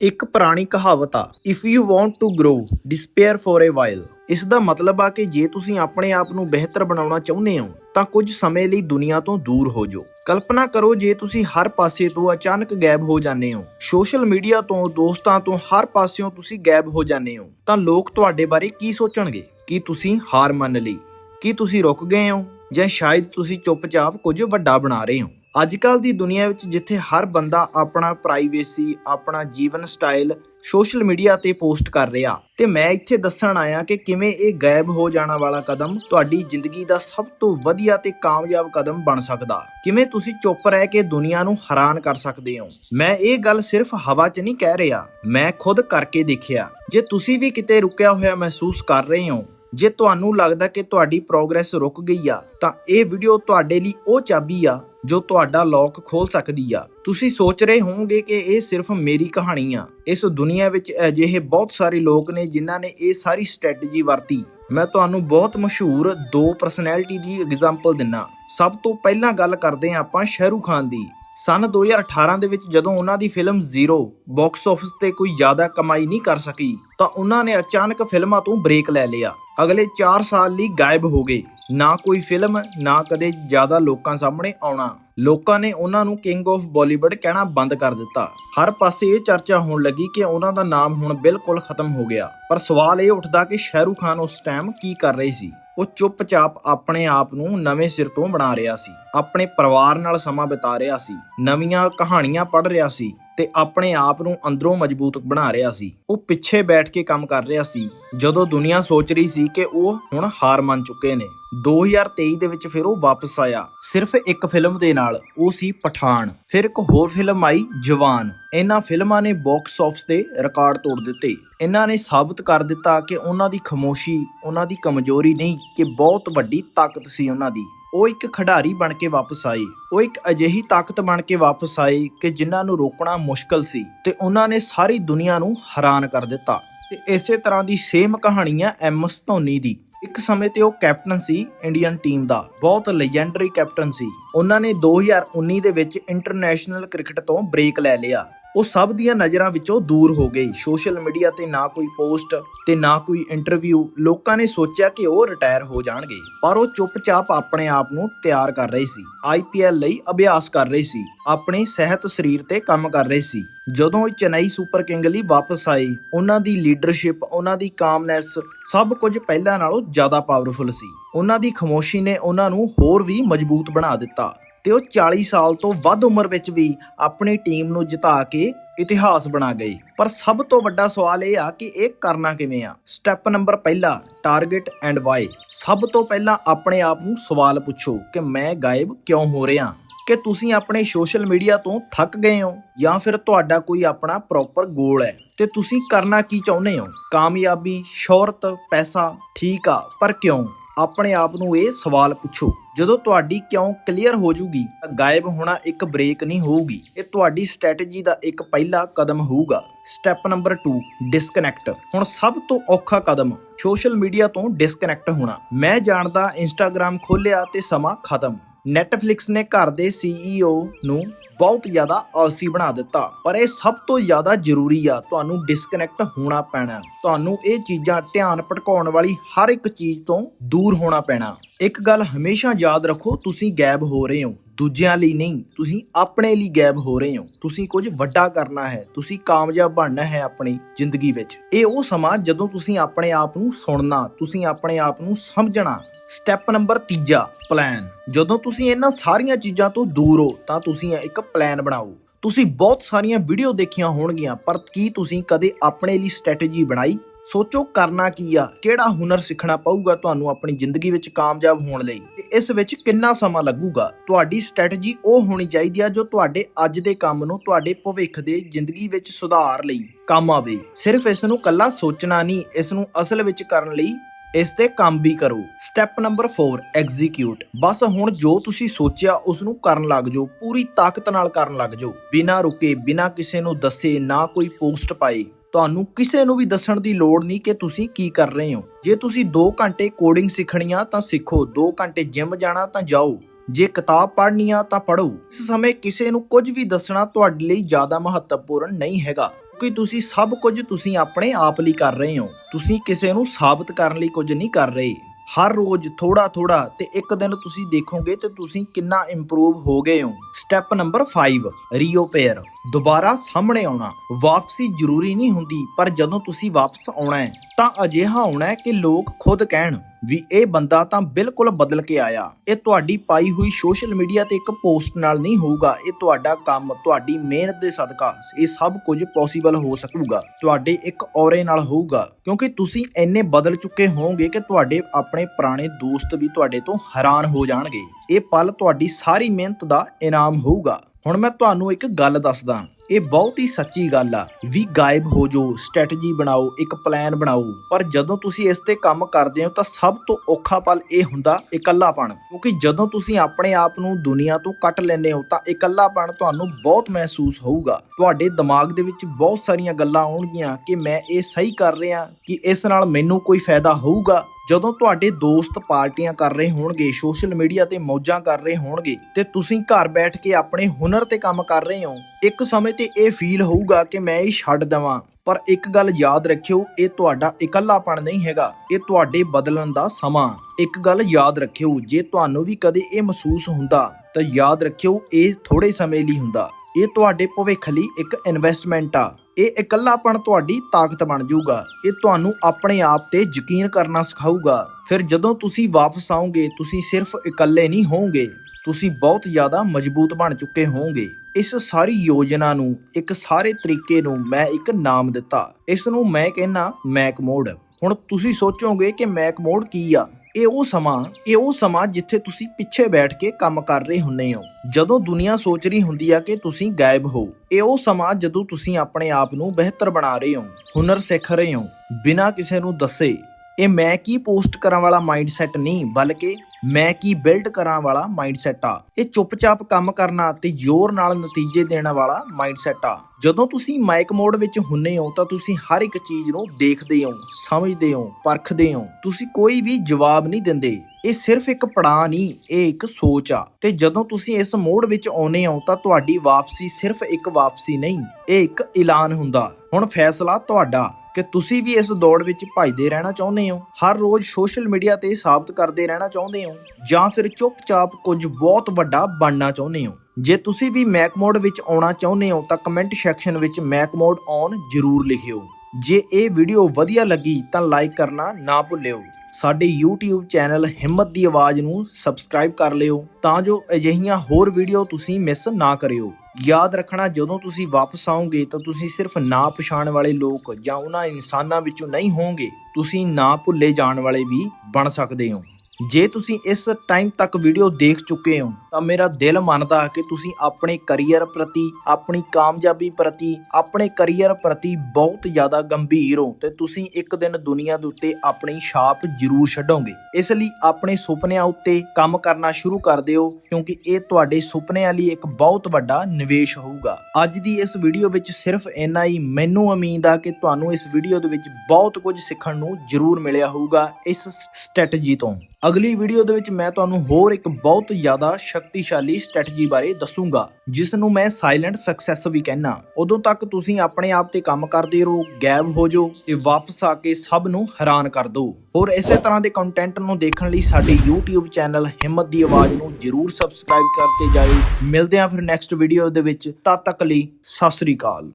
ਇੱਕ ਪੁਰਾਣੀ ਕਹਾਵਤ ਆ if you want to grow despair for a while ਇਸ ਦਾ ਮਤਲਬ ਆ ਕਿ ਜੇ ਤੁਸੀਂ ਆਪਣੇ ਆਪ ਨੂੰ ਬਿਹਤਰ ਬਣਾਉਣਾ ਚਾਹੁੰਦੇ ਹੋ, ਤਾਂ ਕੁਝ ਸਮੇਂ ਲਈ ਦੁਨੀਆ ਤੋਂ ਦੂਰ ਹੋ ਜਾਓ। ਕਲਪਨਾ ਕਰੋ ਜੇ ਤੁਸੀਂ ਹਰ ਪਾਸੇ ਤੋਂ ਅਚਾਨਕ ਗਾਇਬ ਹੋ ਜਾਂਦੇ ਹੋ, ਸੋਸ਼ਲ ਮੀਡੀਆ ਤੋਂ, ਦੋਸਤਾਂ ਤੋਂ, ਹਰ ਪਾਸਿਓਂ ਤੁਸੀਂ ਗਾਇਬ ਹੋ ਜਾਂਦੇ ਹੋ, ਤਾਂ ਲੋਕ ਤੁਹਾਡੇ ਬਾਰੇ ਕੀ ਸੋਚਣਗੇ? ਕੀ ਤੁਸੀਂ ਹਾਰ ਮੰਨ ਲਈ? ਕੀ ਤੁਸੀਂ ਰੁਕ ਗਏ ਹੋ? ਜਾਂ ਸ਼ਾਇਦ ਤੁਸੀਂ ਚੁੱਪਚਾਪ ਕੁਝ ਵੱਡਾ ਬਣਾ ਰਹੇ ਹੋ? ਅੱਜ ਕੱਲ ਦੀ ਦੁਨੀਆ ਵਿੱਚ ਜਿੱਥੇ ਹਰ ਬੰਦਾ ਆਪਣਾ ਪ੍ਰਾਈਵੇਸੀ ਆਪਣਾ ਜੀਵਨ ਸਟਾਈਲ ਸੋਸ਼ਲ ਮੀਡੀਆ ਤੇ ਪੋਸਟ ਕਰ ਰਿਹਾ। ਤੇ ਮੈਂ ਇੱਥੇ ਦੱਸਣ ਆਇਆ ਕਿ ਕਿਵੇਂ ਇਹ ਗਾਇਬ ਹੋ ਜਾਣ ਵਾਲਾ ਕਦਮ ਤੁਹਾਡੀ ਜ਼ਿੰਦਗੀ ਦਾ ਸਭ ਤੋਂ ਵਧੀਆ ਤੇ ਕਾਮਯਾਬ ਕਦਮ ਬਣ ਸਕਦਾ। ਕਿਵੇਂ ਤੁਸੀਂ ਚੁੱਪ ਰਹਿ ਕੇ ਦੁਨੀਆ ਨੂੰ ਹੈਰਾਨ ਕਰ ਸਕਦੇ ਹੋ? ਮੈਂ ਇਹ ਗੱਲ ਸਿਰਫ ਹਵਾ 'ਚ ਨਹੀਂ ਕਹਿ ਰਿਹਾ, ਮੈਂ ਖੁਦ ਕਰਕੇ ਦੇਖਿਆ। ਜੇ ਤੁਸੀਂ ਵੀ ਕਿਤੇ ਰੁਕਿਆ ਹੋਇਆ ਮਹਿਸੂਸ ਕਰ ਰਹੇ ਹੋ ਜੇ ਤੁਹਾਨੂੰ ਲੱਗਦਾ ਕਿ ਤੁਹਾਡੀ ਪ੍ਰੋਗਰੈਸ ਰੁਕ ਗਈ ਆ, ਤਾਂ ਇਹ ਵੀਡੀਓ ਤੁਹਾਡੇ ਲਈ ਉਹ ਚਾਬੀ ਆ ਜੋ ਤੁਹਾਡਾ ਲੌਕ ਖੋਲ ਸਕਦੀ ਆ। ਤੁਸੀਂ ਸੋਚ ਰਹੇ ਹੋਵੋਗੇ ਕਿ ਇਹ ਸਿਰਫ ਮੇਰੀ ਕਹਾਣੀ ਆ। ਇਸ ਦੁਨੀਆ ਵਿੱਚ ਅਜਿਹੇ ਬਹੁਤ ਸਾਰੇ ਲੋਕ ਨੇ ਜਿਨ੍ਹਾਂ ਨੇ ਇਹ ਸਾਰੀ ਸਟ੍ਰੈਟਜੀ ਵਰਤੀ। ਮੈਂ ਤੁਹਾਨੂੰ ਬਹੁਤ ਮਸ਼ਹੂਰ ਦੋ ਪਰਸਨੈਲਿਟੀ ਦੀ ਐਗਜ਼ਾਮਪਲ ਦਿੰਨਾ। ਸਭ ਤੋਂ ਪਹਿਲਾਂ ਗੱਲ ਕਰਦੇ ਹਾਂ ਆਪਾਂ ਸ਼ਾਹਰੂਖ ਖਾਨ ਦੀ। ਸਨ 2018 ਦੇ ਵਿੱਚ ਜਦੋਂ ਉਹਨਾਂ ਦੀ ਫਿਲਮ ਜ਼ੀਰੋ ਬਾਕਸ ਆਫਿਸ ਤੇ ਕੋਈ ਜ਼ਿਆਦਾ ਕਮਾਈ ਨਹੀਂ ਕਰ ਸਕੀ, ਤਾਂ ਉਹਨਾਂ ਨੇ ਅਚਾਨਕ ਫਿਲਮਾਂ ਤੋਂ ਬ੍ਰੇਕ ਲੈ ਲਿਆ। ਅਗਲੇ 4 ਸਾਲ ਲਈ ਗਾਇਬ ਹੋ ਗਏ। ਨਾ ਕੋਈ ਫਿਲਮ, ਨਾ ਕਦੇ ਜ਼ਿਆਦਾ ਲੋਕਾਂ ਸਾਹਮਣੇ ਆਉਣਾ। ਲੋਕਾਂ ਨੇ ਉਹਨਾਂ ਨੂੰ ਕਿੰਗ ਆਫ ਬਾਲੀਵੁੱਡ ਕਹਿਣਾ ਬੰਦ ਕਰ ਦਿੱਤਾ। ਹਰ ਪਾਸੇ ਇਹ ਚਰਚਾ ਹੋਣ ਲੱਗੀ ਕਿ ਉਹਨਾਂ ਦਾ ਨਾਮ ਹੁਣ ਬਿਲਕੁਲ ਖਤਮ ਹੋ ਗਿਆ। ਪਰ ਸਵਾਲ ਇਹ ਉੱਠਦਾ ਕਿ ਸ਼ਾਹਰੂਖ ਖਾਨ ਉਸ ਟਾਈਮ ਕੀ ਕਰ ਰਹੀ ਸੀ। ਉਹ ਚੁੱਪਚਾਪ ਆਪਣੇ ਆਪ ਨੂੰ ਨਵੇਂ ਸਿਰ ਤੋਂ ਬਣਾ ਰਿਹਾ ਸੀ। ਆਪਣੇ ਪਰਿਵਾਰ ਨਾਲ ਸਮਾਂ ਬਿਤਾ ਰਿਹਾ ਸੀ। ਨਵੀਆਂ ਕਹਾਣੀਆਂ ਪੜ੍ਹ ਰਿਹਾ ਸੀ ਤੇ ਆਪਣੇ ਆਪ ਨੂੰ ਅੰਦਰੋਂ ਮਜ਼ਬੂਤ ਬਣਾ ਰਿਹਾ ਸੀ। ਉਹ ਪਿੱਛੇ ਬੈਠ ਕੇ ਕੰਮ ਕਰ ਰਿਹਾ ਸੀ। ਜਦੋਂ ਦੁਨੀਆ ਸੋਚ ਰਹੀ ਸੀ ਕਿ ਉਹ ਹੁਣ ਹਾਰ ਮੰਨ ਚੁੱਕੇ ਨੇ। 2023 ਦੇ ਵਿੱਚ ਫਿਰ ਉਹ ਵਾਪਸ ਆਇਆ। ਸਿਰਫ ਇੱਕ ਫਿਲਮ ਦੇ ਨਾਲ, ਉਹ ਸੀ ਪਠਾਨ। ਫਿਰ ਇੱਕ ਹੋਰ ਫਿਲਮ ਆਈ, ਜਵਾਨ। ਇਹਨਾਂ ਫਿਲਮਾਂ ਨੇ ਬਾਕਸ ਆਫਿਸ ਤੇ ਰਿਕਾਰਡ ਤੋੜ ਦਿੱਤੇ। ਇਹਨਾਂ ਨੇ ਸਾਬਤ ਕਰ ਦਿੱਤਾ ਕਿ ਉਹਨਾਂ ਦੀ ਖਮੋਸ਼ੀ, ਉਹਨਾਂ ਦੀ ਕਮਜ਼ੋਰੀ ਨਹੀਂ, ਕਿ ਬਹੁਤ ਵੱਡੀ ਤਾਕਤ ਸੀ ਉਹਨਾਂ ਦੀ। ਉਹ ਇੱਕ ਖਿਡਾਰੀ ਬਣ ਕੇ ਵਾਪਸ ਆਏ। ਉਹ ਇੱਕ ਅਜਿਹੀ ਤਾਕਤ ਬਣ ਕੇ ਵਾਪਸ ਆਏ ਕਿ ਜਿਨ੍ਹਾਂ ਨੂੰ ਰੋਕਣਾ ਮੁਸ਼ਕਲ ਸੀ ਤੇ ਉਹਨਾਂ ਨੇ ਸਾਰੀ ਦੁਨੀਆ ਨੂੰ ਹੈਰਾਨ ਕਰ ਦਿੱਤਾ। ਤੇ ਇਸੇ ਤਰ੍ਹਾਂ ਦੀ ਸੇਮ ਕਹਾਣੀ ਹੈ ਐਮ ਐਮਐਸ ਧੋਨੀ ਦੀ। ਇੱਕ ਸਮੇਂ ਤੇ ਉਹ ਕੈਪਟਨ ਸੀ ਇੰਡੀਅਨ ਟੀਮ ਦਾ, ਬਹੁਤ ਲੈਜੈਂਡਰੀ ਕੈਪਟਨ ਸੀ। ਉਹਨਾਂ ਨੇ 2019 ਦੇ ਵਿੱਚ ਇੰਟਰਨੈਸ਼ਨਲ ਕ੍ਰਿਕਟ ਤੋਂ ਬ੍ਰੇਕ ਲੈ ਲਿਆ। ਉਹ ਸਭ ਦੀਆਂ ਨਜ਼ਰਾਂ ਵਿੱਚੋਂ ਦੂਰ ਹੋ ਗਈ। ਸੋਸ਼ਲ ਮੀਡੀਆ ਤੇ ਨਾ ਕੋਈ ਪੋਸਟ ਤੇ ਨਾ ਕੋਈ ਇੰਟਰਵਿਊ। ਲੋਕਾਂ ਨੇ ਸੋਚਿਆ ਕਿ ਉਹ ਰਿਟਾਇਰ ਹੋ ਜਾਣਗੇ। ਪਰ ਉਹ ਚੁੱਪਚਾਪ ਆਪਣੇ ਆਪ ਨੂੰ ਤਿਆਰ ਕਰ ਰਹੇ ਸੀ। ਆਈਪੀਐਲ ਲਈ ਅਭਿਆਸ ਕਰ ਰਹੇ ਸੀ। ਆਪਣੇ ਸਿਹਤ ਸਰੀਰ ਤੇ ਕੰਮ ਕਰ ਰਹੇ ਸੀ। ਜਦੋਂ ਉਹ ਚੇਨਈ ਸੁਪਰ ਕਿੰਗ ਲਈ ਵਾਪਸ ਆਈ, ਉਹਨਾਂ ਦੀ ਲੀਡਰਸ਼ਿਪ, ਉਹਨਾਂ ਦੀ ਕਾਮਨੈਸ, ਸਭ ਕੁਝ ਪਹਿਲਾਂ ਨਾਲੋਂ ਜ਼ਿਆਦਾ ਪਾਵਰਫੁਲ ਸੀ। ਉਹਨਾਂ ਦੀ ਖਮੋਸ਼ੀ ਨੇ ਉਹਨਾਂ ਨੂੰ ਹੋਰ ਵੀ ਮਜ਼ਬੂਤ ਬਣਾ ਦਿੱਤਾ। ਤੇ ਉਹ 40 ਸਾਲ ਤੋਂ ਵੱਧ ਉਮਰ ਵਿੱਚ ਵੀ ਆਪਣੀ ਟੀਮ ਨੂੰ ਜਿਤਾ ਕੇ ਇਤਿਹਾਸ ਬਣਾ ਗਏ ਪਰ ਸਭ ਤੋਂ ਵੱਡਾ ਸਵਾਲ ਇਹ ਆ ਕਿ ਇਹ ਕਰਨਾ ਕਿਵੇਂ ਆ? ਸਟੈਪ ਨੰਬਰ ਪਹਿਲਾ ਟਾਰਗੇਟ ਐਂਡ ਵਾਈ ਸਭ ਤੋਂ ਪਹਿਲਾਂ ਆਪਣੇ ਆਪ ਨੂੰ ਸਵਾਲ ਪੁੱਛੋ ਕਿ ਮੈਂ ਗਾਇਬ ਕਿਉਂ ਹੋ ਰਿਹਾ? ਕਿ ਤੁਸੀਂ ਆਪਣੇ ਸੋਸ਼ਲ ਮੀਡੀਆ ਤੋਂ ਥੱਕ ਗਏ ਹੋ ਜਾਂ ਫਿਰ ਤੁਹਾਡਾ ਕੋਈ ਆਪਣਾ ਪ੍ਰੋਪਰ ਗੋਲ ਹੈ? ਤੇ ਤੁਸੀਂ ਕਰਨਾ ਕੀ ਚਾਹੁੰਦੇ ਹੋ? ਕਾਮਯਾਬੀ, ਸ਼ੋਹਰਤ, ਪੈਸਾ, ਠੀਕ ਆ, ਪਰ ਕਿਉਂ? ਆਪਣੇ ਆਪ ਨੂੰ ਇਹ ਸਵਾਲ ਪੁੱਛੋ, ਜਦੋਂ ਤੁਹਾਡੀ ਕਿਉਂ ਕਲੀਅਰ ਹੋ ਜੂਗੀ, ਤਾਂ ਗਾਇਬ ਹੋਣਾ ਇੱਕ ਬ੍ਰੇਕ ਨਹੀਂ ਹੋਊਗੀ। ਇਹ ਤੁਹਾਡੀ ਸਟ੍ਰੈਟਜੀ ਦਾ ਇੱਕ ਪਹਿਲਾ ਕਦਮ ਹੋਊਗਾ। ਸਟੈਪ ਨੰਬਰ 2 ਡਿਸਕਨੈਕਟ ਹੁਣ ਸਭ ਤੋਂ ਔਖਾ ਕਦਮ ਸੋਸ਼ਲ ਮੀਡੀਆ ਤੋਂ ਡਿਸਕਨੈਕਟ ਹੋਣਾ। ਮੈਂ ਜਾਣਦਾ ਇੰਸਟਾਗ੍ਰam ਖੋਲਿਆ ਤੇ ਸਮਾਂ ਖਤਮ। ਨੈਟਫਲਿਕਸ ਨੇ ਘਰ ਦੇ CEO ਨੂੰ ਬਹੁਤ ਜ਼ਿਆਦਾ ਆਲਸੀ ਬਣਾ ਦਿੱਤਾ, ਪਰ ਇਹ ਸਭ ਤੋਂ ਜ਼ਿਆਦਾ ਜ਼ਰੂਰੀ ਆ, ਤੁਹਾਨੂੰ ਡਿਸਕਨੈਕਟ ਹੋਣਾ ਪੈਣਾ। ਤੁਹਾਨੂੰ ਇਹ ਚੀਜ਼ਾਂ ਧਿਆਨ ਭਟਕਾਉਣ ਵਾਲੀ ਹਰ ਇੱਕ ਚੀਜ਼ ਤੋਂ ਦੂਰ ਹੋਣਾ ਪੈਣਾ। ਇੱਕ ਗੱਲ ਹਮੇਸ਼ਾ ਯਾਦ ਰੱਖੋ, ਤੁਸੀਂ ਗਾਇਬ ਹੋ ਰਹੇ ਹੋ। ਦੂਜਿਆਂ ਲਈ ਨਹੀਂ, ਤੁਸੀਂ ਆਪਣੇ ਲਈ ਗਾਇਬ ਹੋ ਰਹੇ ਹੋ। ਤੁਸੀਂ ਕੁਝ ਵੱਡਾ ਕਰਨਾ ਹੈ, ਤੁਸੀਂ ਕਾਮਯਾਬ ਬਣਨਾ ਹੈ ਆਪਣੀ ਜ਼ਿੰਦਗੀ ਵਿੱਚ। ਇਹ ਉਹ ਸਮਾਂ ਜਦੋਂ ਤੁਸੀਂ ਆਪਣੇ ਆਪ ਨੂੰ ਸੁਣਨਾ, ਤੁਸੀਂ ਆਪਣੇ ਆਪ ਨੂੰ ਸਮਝਣਾ। ਸਟੈਪ ਨੰਬਰ ਤੀਜਾ ਪਲਾਨ ਜਦੋਂ ਤੁਸੀਂ ਇਹਨਾਂ ਸਾਰੀਆਂ ਚੀਜ਼ਾਂ ਤੋਂ ਦੂਰ ਹੋ, ਤਾਂ ਤੁਸੀਂ ਇੱਕ ਪਲਾਨ ਬਣਾਓ। ਤੁਸੀਂ ਬਹੁਤ ਸਾਰੀਆਂ ਵੀਡੀਓ ਦੇਖੀਆਂ ਹੋਣਗੀਆਂ, ਪਰ ਕੀ ਤੁਸੀਂ ਕਦੇ ਆਪਣੇ ਲਈ ਸਟ੍ਰੈਟਜੀ ਬਣਾਈ? ਸੋਚੋ ਕਰਨਾ ਕੀ ਆ? ਕਿਹੜਾ ਹੁਨਰ ਸਿੱਖਣਾ ਪਊਗਾ ਤੁਹਾਨੂੰ ਆਪਣੀ ਜ਼ਿੰਦਗੀ ਵਿੱਚ ਕਾਮਯਾਬ ਹੋਣ ਲਈ? ਤੇ ਇਸ ਵਿੱਚ ਕਿੰਨਾ ਸਮਾਂ ਲੱਗੂਗਾ? ਤੁਹਾਡੀ ਸਟ੍ਰੈਟਜੀ ਉਹ ਹੋਣੀ ਚਾਹੀਦੀ ਆ ਜੋ ਤੁਹਾਡੇ ਅੱਜ ਦੇ ਕੰਮ ਨੂੰ ਤੁਹਾਡੇ ਭਵਿੱਖ ਦੇ ਜ਼ਿੰਦਗੀ ਵਿੱਚ ਸੁਧਾਰ ਲਈ ਕੰਮ ਆਵੇ। ਸਿਰਫ ਇਸ ਨੂੰ ਕੱਲਾ ਸੋਚਣਾ ਨਹੀਂ, ਇਸ ਨੂੰ ਅਸਲ ਵਿੱਚ ਕਰਨ ਲਈ ਇਸ ਤੇ ਕੰਮ ਵੀ ਕਰੋ। ਸਟੈਪ ਨੰਬਰ 4 ਐਗਜ਼ੀਕਿਊਟ ਬਸ ਹੁਣ ਜੋ ਤੁਸੀਂ ਸੋਚਿਆ ਉਸ ਨੂੰ ਕਰਨ ਲੱਗ ਜਾਓ, ਪੂਰੀ ਤਾਕਤ ਨਾਲ ਕਰਨ ਲੱਗ ਜਾਓ। ਬਿਨਾਂ ਰੁਕੇ, ਬਿਨਾਂ ਕਿਸੇ ਨੂੰ ਦੱਸੇ, ਨਾ ਕੋਈ ਪੋਸਟ ਪਾਏ। ਤੁਹਾਨੂੰ ਕਿਸੇ ਨੂੰ ਵੀ ਦੱਸਣ ਦੀ ਲੋੜ ਨਹੀਂ ਕਿ ਤੁਸੀਂ ਕੀ ਕਰ ਰਹੇ ਹੋ। ਜੇ ਤੁਸੀਂ 2 ਘੰਟੇ ਕੋਡਿੰਗ ਸਿੱਖਣੀ ਆ ਤਾਂ ਸਿੱਖੋ 2 ਘੰਟੇ ਜਿਮ ਜਾਣਾ ਤਾਂ ਜਾਓ। ਜੇ ਕਿਤਾਬ ਪੜ੍ਹਨੀ ਆ ਤਾਂ ਪੜ੍ਹੋ। ਇਸ ਸਮੇਂ ਕਿਸੇ ਨੂੰ ਕੁਝ ਵੀ ਦੱਸਣਾ ਤੁਹਾਡੇ ਲਈ ਜ਼ਿਆਦਾ ਮਹੱਤਵਪੂਰਨ ਨਹੀਂ ਹੈਗਾ। ਕਿ ਤੁਸੀਂ ਸਭ ਕੁਝ ਤੁਸੀਂ ਆਪਣੇ ਆਪ ਲਈ ਕਰ ਰਹੇ ਹੋ। ਤੁਸੀਂ ਕਿਸੇ ਨੂੰ ਸਾਬਤ ਕਰਨ ਲਈ ਕੁਝ ਨਹੀਂ ਕਰ ਰਹੇ। ਹਰ ਰੋਜ਼ ਥੋੜਾ ਥੋੜਾ ਤੇ ਇੱਕ ਦਿਨ ਤੁਸੀਂ ਦੇਖੋਗੇ ਤੇ ਤੁਸੀਂ ਕਿੰਨਾ ਇੰਪਰੂਵ ਹੋ ਗਏ ਹੋ। ਸਟੈਪ ਨੰਬਰ 5 ਰੀਓਪੇਅਰ ਦੁਬਾਰਾ ਸਾਹਮਣੇ ਆਉਣਾ ਵਾਪਸੀ ਜ਼ਰੂਰੀ ਨਹੀਂ ਹੁੰਦੀ, ਪਰ ਜਦੋਂ ਤੁਸੀਂ ਵਾਪਸ ਆਉਣਾ ਹੈ, ਤਾਂ ਅਜਿਹਾ ਆਉਣਾ ਹੈ ਕਿ ਲੋਕ ਖੁਦ ਕਹਿਣ ਵੀ ਇਹ ਬੰਦਾ ਤਾਂ ਬਿਲਕੁਲ ਬਦਲ ਕੇ ਆਇਆ। ਇਹ ਤੁਹਾਡੀ ਪਾਈ ਹੋਈ ਸੋਸ਼ਲ ਮੀਡੀਆ ਤੇ ਇੱਕ ਪੋਸਟ ਨਾਲ ਨਹੀਂ ਹੋਊਗਾ। ਇਹ ਤੁਹਾਡਾ ਕੰਮ, ਤੁਹਾਡੀ ਮਿਹਨਤ ਦੇ ਸਦਕਾ, ਇਹ ਸਭ ਕੁਝ ਪੋਸੀਬਲ ਹੋ ਸਕੂਗਾ। ਤੁਹਾਡੇ ਇੱਕ ਔਰੇ ਨਾਲ ਹੋਊਗਾ, ਕਿਉਂਕਿ ਤੁਸੀਂ ਇੰਨੇ ਬਦਲ ਚੁੱਕੇ ਹੋਵੋਗੇ ਕਿ ਤੁਹਾਡੇ ਆਪਣੇ ਪੁਰਾਣੇ ਦੋਸਤ ਵੀ ਤੁਹਾਡੇ ਤੋਂ ਹੈਰਾਨ ਹੋ ਜਾਣਗੇ। ਇਹ ਪਲ ਤੁਹਾਡੀ ਸਾਰੀ ਮਿਹਨਤ ਦਾ ਇਨਾਮ ਹੋਊਗਾ। ਹੁਣ ਮੈਂ ਤੁਹਾਨੂੰ ਇੱਕ ਗੱਲ ਦੱਸਦਾ। ਇਹ ਬਹੁਤ ਹੀ ਸੱਚੀ ਗੱਲ ਆ, ਵੀ ਗਾਇਬ ਹੋ ਜਾਓ, ਸਟ੍ਰੈਟਜੀ ਬਣਾਓ, ਇੱਕ ਪਲਾਨ ਬਣਾਓ। ਪਰ ਜਦੋਂ ਤੁਸੀਂ ਇਸ ਤੇ ਕੰਮ ਕਰਦੇ ਹੋ ਤਾਂ ਸਭ ਤੋਂ ਔਖਾ ਪਲ ਇਹ ਹੁੰਦਾ ਇਕੱਲਾਪਣ। ਕਿਉਂਕਿ ਜਦੋਂ ਤੁਸੀਂ ਆਪਣੇ ਆਪ ਨੂੰ ਦੁਨੀਆ ਤੋਂ ਕੱਟ ਲੈਂਦੇ ਹੋ ਤਾਂ ਇਕੱਲਾਪਣ ਤੁਹਾਨੂੰ ਬਹੁਤ ਮਹਿਸੂਸ ਹੋਊਗਾ। ਤੁਹਾਡੇ ਦਿਮਾਗ ਦੇ ਵਿੱਚ ਬਹੁਤ ਸਾਰੀਆਂ ਗੱਲਾਂ ਆਉਣਗੀਆਂ ਕਿ ਮੈਂ ਇਹ ਸਹੀ ਕਰ ਰਿਹਾ ਕਿ ਇਸ ਨਾਲ ਮੈਨੂੰ ਕੋਈ ਫਾਇਦਾ ਹੋਊਗਾ। ਜਦੋਂ ਤੁਹਾਡੇ ਦੋਸਤ ਪਾਰਟੀਆਂ ਕਰ ਰਹੇ ਹੋਣਗੇ, ਸੋਸ਼ਲ ਮੀਡੀਆ ਤੇ ਮੌਜਾਂ ਕਰ ਰਹੇ ਹੋਣਗੇ ਤੇ ਤੁਸੀਂ ਘਰ ਬੈਠ ਕੇ ਆਪਣੇ ਹੁਨਰ ਤੇ ਕੰਮ ਕਰ ਰਹੇ ਹੋ, ਇੱਕ ਸਮੇਂ ਤੇ ਇਹ ਫੀਲ ਹੋਊਗਾ ਕਿ ਮੈਂ ਇਹ ਛੱਡ ਦਵਾਂ। ਪਰ ਇੱਕ ਗੱਲ ਯਾਦ ਰੱਖਿਓ, ਇਹ ਤੁਹਾਡਾ ਇਕੱਲਾਪਣ ਨਹੀਂ ਹੈਗਾ, ਇਹ ਤੁਹਾਡੇ ਬਦਲਣ ਦਾ ਸਮਾਂ। ਇੱਕ ਗੱਲ ਯਾਦ ਰੱਖਿਓ, ਜੇ ਤੁਹਾਨੂੰ ਵੀ ਕਦੇ ਇਹ ਮਹਿਸੂਸ ਹੁੰਦਾ, ਤਾਂ ਯਾਦ ਰੱਖਿਓ, ਇਹ ਥੋੜੇ ਸਮੇਂ ਲਈ ਹੁੰਦਾ। ਇਹ ਤੁਹਾਡੇ ਭਵਿੱਖ ਲਈ ਇੱਕ ਇਨਵੈਸਟਮੈਂਟ ਆ। ਇਹ ਇਕੱਲਾਪਣ ਤੁਹਾਡੀ ਤਾਕਤ ਬਣ ਜਾਊਗਾ। ਇਹ ਤੁਹਾਨੂੰ ਆਪਣੇ ਆਪ ਤੇ ਯਕੀਨ ਕਰਨਾ ਸਿਖਾਊਗਾ। ਫਿਰ ਜਦੋਂ ਤੁਸੀਂ ਵਾਪਸ ਆਓਗੇ, ਤੁਸੀਂ ਸਿਰਫ ਇਕੱਲੇ ਨਹੀਂ ਹੋਵੋਗੇ। ਤੁਸੀਂ ਬਹੁਤ ਜ਼ਿਆਦਾ ਮਜ਼ਬੂਤ ਬਣ ਚੁੱਕੇ ਹੋਵੋਗੇ। ਇਸ ਸਾਰੀ ਯੋਜਨਾ ਨੂੰ, ਇੱਕ ਸਾਰੇ ਤਰੀਕੇ ਨੂੰ ਮੈਂ ਇੱਕ ਨਾਮ ਦਿੱਤਾ। ਇਸ ਨੂੰ ਮੈਂ ਕਹਿੰਨਾ ਮੈਕ ਮੋਡ ਹੁਣ ਤੁਸੀਂ ਸੋਚੋਗੇ ਕਿ ਮੈਕ ਮੋਡ ਕੀ ਆ? ਇਹ ਉਹ ਸਮਾਂ, ਇਹ ਉਹ ਸਮਾਂ ਜਿੱਥੇ ਤੁਸੀਂ ਪਿੱਛੇ ਬੈਠ ਕੇ ਕੰਮ ਕਰ ਰਹੇ ਹੁੰਨੇ ਹੋ। ਜਦੋਂ ਦੁਨੀਆ ਸੋਚ ਰਹੀ ਹੁੰਦੀ ਆ ਕਿ ਤੁਸੀਂ ਗਾਇਬ ਹੋ, ਇਹ ਉਹ ਸਮਾਂ ਜਦੋਂ ਤੁਸੀਂ ਆਪਣੇ ਆਪ ਨੂੰ ਬਿਹਤਰ ਬਣਾ ਰਹੇ ਹੋ, ਹੁਨਰ ਸਿੱਖ ਰਹੇ ਹੋ, ਬਿਨਾਂ ਕਿਸੇ ਨੂੰ ਦੱਸੇ, ਇਹ ਮੈਂ ਕੀ ਪੋਸਟ ਕਰਨ ਵਾਲਾ ਮਾਈਂਡਸੈਟ ਨਹੀਂ, ਬਲਕਿ ਮੈਂ ਕੀ ਬਿਲਡ ਕਰਾਂ ਵਾਲਾ ਮਾਈਂਡਸੈਟ ਆ? ਇਹ ਚੁੱਪਚਾਪ ਕੰਮ ਕਰਨਾ ਤੇ ਜ਼ੋਰ ਨਾਲ ਨਤੀਜੇ ਦੇਣ ਵਾਲਾ ਮਾਈਂਡਸੈਟ ਆ। ਜਦੋਂ ਤੁਸੀਂ ਮਾਈਕ ਮੋਡ ਵਿੱਚ ਹੁੰਨੇ ਹੋ, ਤਾਂ ਤੁਸੀਂ ਹਰ ਇੱਕ ਚੀਜ਼ ਨੂੰ ਦੇਖਦੇ ਹੋ, ਸਮਝਦੇ ਹੋ, ਪਰਖਦੇ ਹੋ। ਤੁਸੀਂ ਕੋਈ ਵੀ ਜਵਾਬ ਨਹੀਂ ਦਿੰਦੇ। ਇਹ ਸਿਰਫ ਇੱਕ ਪੜਾਅ ਨਹੀਂ, ਇਹ ਇੱਕ ਸੋਚ ਆ। ਤੇ ਜਦੋਂ ਤੁਸੀਂ ਇਸ ਮੋੜ ਵਿੱਚ ਆਉਨੇ ਹੋ, ਤਾਂ ਤੁਹਾਡੀ ਵਾਪਸੀ ਸਿਰਫ ਇੱਕ ਵਾਪਸੀ ਨਹੀਂ, ਇਹ ਇੱਕ ਐਲਾਨ ਹੁੰਦਾ। ਹੁਣ ਫੈਸਲਾ ਤੁਹਾਡਾ। ਕਿ ਤੁਸੀਂ ਵੀ ਇਸ ਦੌੜ ਵਿੱਚ ਭੱਜਦੇ ਰਹਿਣਾ ਚਾਹੁੰਦੇ ਹੋ? ਹਰ ਰੋਜ਼ ਸੋਸ਼ਲ ਮੀਡੀਆ ਤੇ ਸਾਬਤ ਕਰਦੇ ਰਹਿਣਾ ਚਾਹੁੰਦੇ ਹੋ? ਜਾਂ ਫਿਰ ਚੁੱਪਚਾਪ ਕੁਝ ਬਹੁਤ ਵੱਡਾ ਬਣਨਾ ਚਾਹੁੰਦੇ ਹੋ? ਜੇ ਤੁਸੀਂ ਵੀ ਮੈਕ ਮੋਡ ਵਿੱਚ ਆਉਣਾ ਚਾਹੁੰਦੇ ਹੋ, ਤਾਂ ਕਮੈਂਟ ਸੈਕਸ਼ਨ ਵਿੱਚ ਮੈਕ ਮੋਡ ਔਨ ਜ਼ਰੂਰ ਲਿਖਿਓ। ਜੇ ਇਹ ਵੀਡੀਓ ਵਧੀਆ ਲੱਗੀ, ਤਾਂ ਲਾਈਕ ਕਰਨਾ ਨਾ ਭੁੱਲਿਓ। ਸਾਡੇ YouTube ਚੈਨਲ ਹਿੰਮਤ ਦੀ ਆਵਾਜ਼ ਨੂੰ ਸਬਸਕ੍ਰਾਈਬ ਕਰ ਲਿਓ, ਤਾਂ ਜੋ ਅਜਿਹੀਆਂ ਹੋਰ ਵੀਡੀਓ ਤੁਸੀਂ ਮਿਸ ਨਾ ਕਰਿਓ। ਯਾਦ ਰੱਖਣਾ, ਜਦੋਂ ਤੁਸੀਂ ਵਾਪਸ ਆਓਗੇ ਤਾਂ ਤੁਸੀਂ ਸਿਰਫ ਨਾ ਪਛਾਣ ਵਾਲੇ ਲੋਕ ਜਾਂ ਉਹਨਾਂ ਇਨਸਾਨਾਂ ਵਿੱਚੋਂ ਨਹੀਂ ਹੋਵੋਗੇ, ਤੁਸੀਂ ਨਾ ਭੁੱਲੇ ਜਾਣ ਵਾਲੇ ਵੀ ਬਣ ਸਕਦੇ ਹੋ। ਜੇ ਤੁਸੀਂ ਇਸ ਟਾਈਮ ਤੱਕ ਵੀਡੀਓ ਦੇਖ ਚੁੱਕੇ ਹੋ, ਤਾਂ ਮੇਰਾ ਦਿਲ ਮੰਨਦਾ ਕਿ ਤੁਸੀਂ ਆਪਣੇ ਕੈਰੀਅਰ ਪ੍ਰਤੀ, ਆਪਣੀ ਕਾਮਯਾਬੀ ਪ੍ਰਤੀ, ਆਪਣੇ ਕੈਰੀਅਰ ਪ੍ਰਤੀ ਬਹੁਤ ਜ਼ਿਆਦਾ ਗੰਭੀਰ ਹੋ ਤੇ ਤੁਸੀਂ ਇੱਕ ਦਿਨ ਦੁਨੀਆ ਦੇ ਉੱਤੇ ਆਪਣੀ ਛਾਪ ਜ਼ਰੂਰ ਛੱਡੋਗੇ। ਇਸ ਲਈ ਆਪਣੇ ਸੁਪਨਿਆਂ ਉੱਤੇ ਕੰਮ ਕਰਨਾ ਸ਼ੁਰੂ ਕਰ ਦਿਓ, ਕਿਉਂਕਿ ਇਹ ਤੁਹਾਡੇ ਸੁਪਨਿਆਂ ਲਈ ਇੱਕ ਬਹੁਤ ਵੱਡਾ ਨਿਵੇਸ਼ ਹੋਊਗਾ। ਅੱਜ ਦੀ ਇਸ ਵੀਡੀਓ ਵਿੱਚ ਸਿਰਫ ਇੰਨਾ ਹੀ। ਮੈਨੂੰ ਉਮੀਦ ਆ ਕਿ ਤੁਹਾਨੂੰ ਇਸ ਵੀਡੀਓ ਦੇ ਵਿੱਚ ਬਹੁਤ ਕੁਝ ਸਿੱਖਣ ਨੂੰ ਜ਼ਰੂਰ ਮਿਲਿਆ ਹੋਊਗਾ ਇਸ ਸਟ੍ਰੈਟਜੀ ਤੋਂ। ਅਗਲੀ ਵੀਡੀਓ ਦੇ ਵਿੱਚ ਮੈਂ ਤੁਹਾਨੂੰ ਹੋਰ ਇੱਕ ਬਹੁਤ ਜ਼ਿਆਦਾ ਸ਼ਕਤੀਸ਼ਾਲੀ ਸਟ੍ਰੈਟਜੀ ਬਾਰੇ ਦੱਸੂਗਾ, ਜਿਸ ਨੂੰ ਮੈਂ ਸਾਇਲੈਂਟ ਸਕਸੈਸ ਵੀ ਕਹਿਣਾ ਉਦੋਂ ਤੱਕ ਤੁਸੀਂ ਆਪਣੇ ਆਪ ਤੇ ਕੰਮ ਕਰਦੇ ਰਹੋ, ਗਾਇਬ ਹੋ ਜਾਓ ਤੇ ਵਾਪਸ ਆ ਕੇ ਸਭ ਨੂੰ ਹੈਰਾਨ ਕਰ ਦਿਓ। ਹੋਰ ਇਸੇ ਤਰ੍ਹਾਂ ਦੇ ਕੰਟੈਂਟ ਨੂੰ ਦੇਖਣ ਲਈ ਸਾਡੇ YouTube ਚੈਨਲ ਹਿੰਮਤ ਦੀ ਆਵਾਜ਼ ਨੂੰ ਜਰੂਰ ਸਬਸਕ੍ਰਾਈਬ ਕਰਕੇ ਜਾਇਓ। ਮਿਲਦੇ ਹਾਂ ਫਿਰ ਨੈਕਸਟ ਵੀਡੀਓ ਦੇ ਵਿੱਚ, ਤਦ ਤੱਕ ਲਈ ਸਤਿ ਸ੍ਰੀ ਅਕਾਲ।